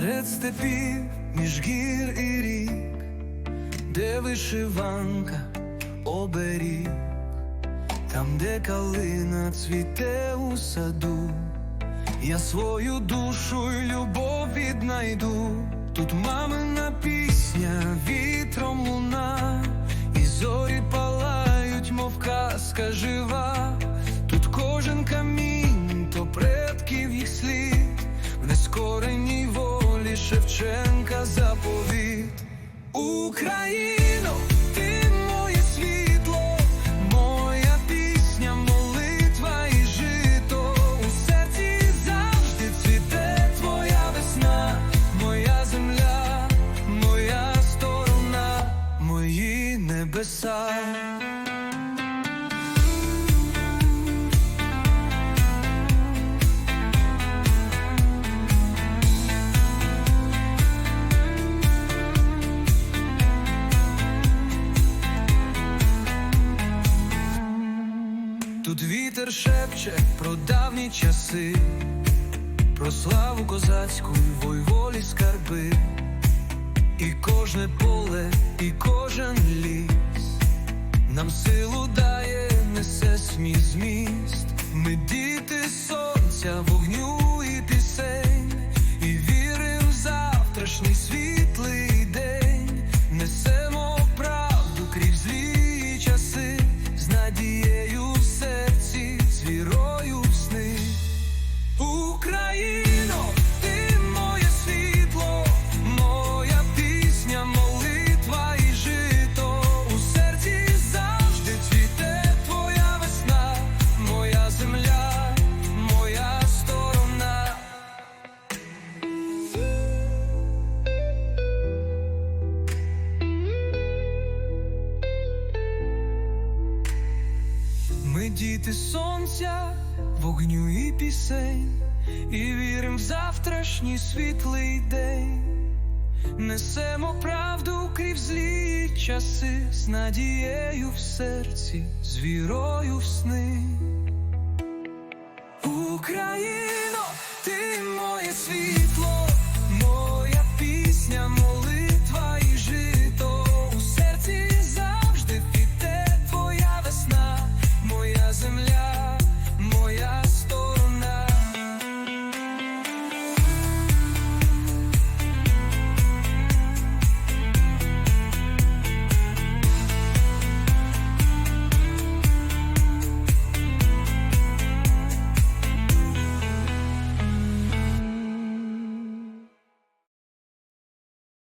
серед степів, між гір і рік, де вишиванка оберіг, там, де калина цвіте у саду, я свою душу й любов віднайду. Тут мамина пісня вітром луна, і зорі палають, мов казка жива. Шевченка заповіт. Україно, ти моє світло, моя пісня, молитва і жито. У серці завжди цвіте твоя весна, моя земля, моя сторона, мої небеса. Шепче про давні часи, про славу козацьку, й войволі скарби, і кожне поле, і кожен ліс нам силу діти сонця, вогню і пісень, і вірим в завтрашній світлий день. Несемо правду крізь злі часи, з надією в серці, з вірою в сни. Україна